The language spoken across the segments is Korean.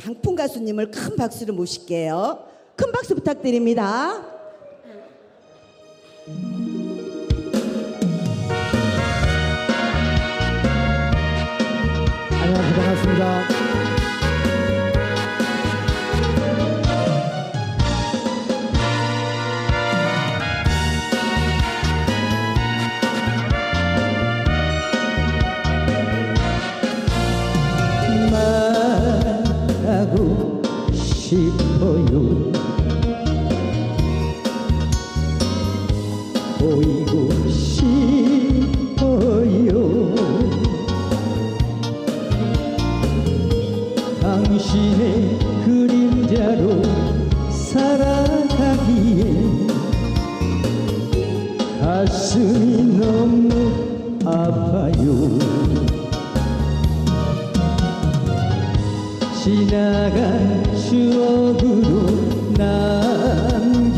강풍 가수님을 큰 박수로 모실게요. 큰 박수 부탁드립니다. 안녕하세요. 반갑습니다. 싶어요. 보이고 싶어요. 당신의 그림자로 살아가기에 가슴이 너무 아파요 지나간 추억으로 남겨준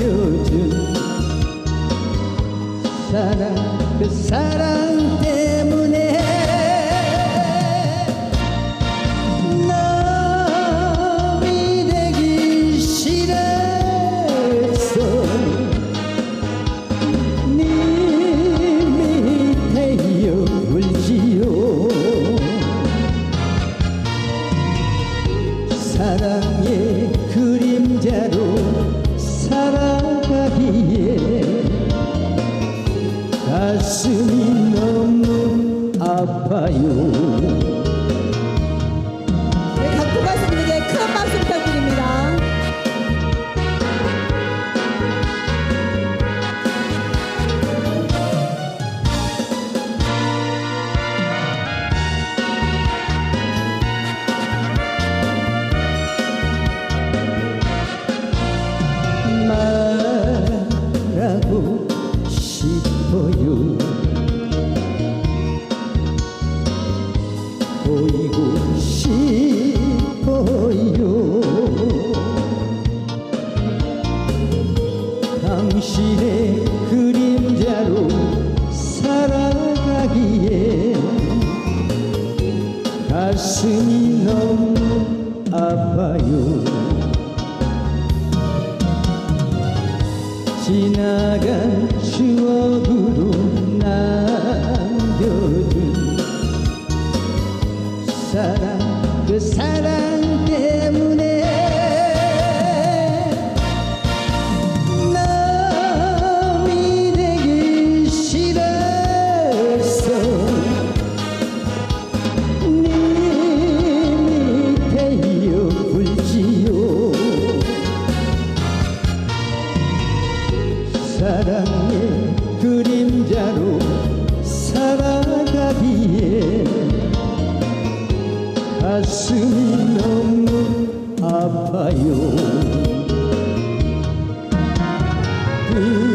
사랑 그 사랑 때 가슴이 너무 아파요. 네, 강풍 가수님에게 큰 싶어요. 보이고 싶어요. 당신의 그림자로 살아가기에 가슴이 너무 아파요 지나간 추억으로 남겨둔 사랑 그림자로 살아가기에 가슴이 너무 아파요. 그